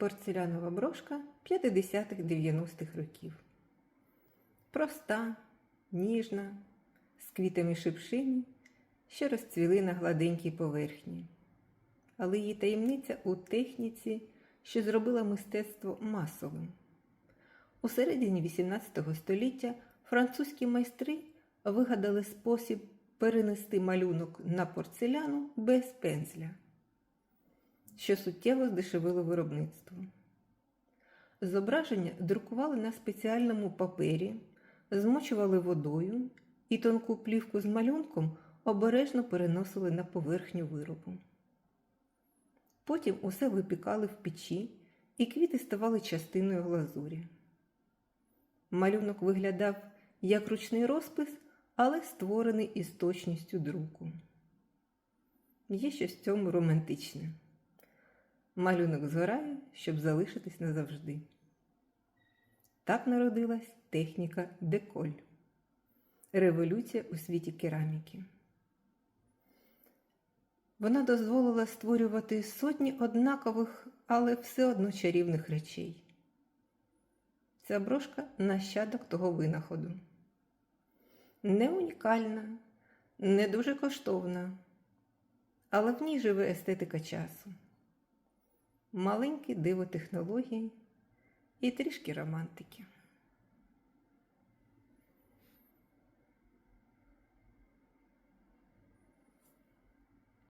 Порцелянова брошка 50-х-90-х років. Проста, ніжна, з квітами шипшини, що розцвіли на гладенькій поверхні. Але її таємниця у техніці, що зробила мистецтво масовим. У середині XVIII століття французькі майстри вигадали спосіб перенести малюнок на порцеляну без пензля, що суттєво здешевило виробництво. Зображення друкували на спеціальному папері, змочували водою і тонку плівку з малюнком обережно переносили на поверхню виробу. Потім усе випікали в печі, і квіти ставали частиною глазурі. Малюнок виглядав як ручний розпис, але створений із точністю друку. Є щось в цьому романтичне. Малюнок згорає, щоб залишитись назавжди. Так народилась техніка деколь революція у світі кераміки. Вона дозволила створювати сотні однакових, але все одно чарівних речей. Ця брошка нащадок того винаходу. Не унікальна, не дуже коштовна, але в ній живе естетика часу, маленьке диво технологій і трішки романтики.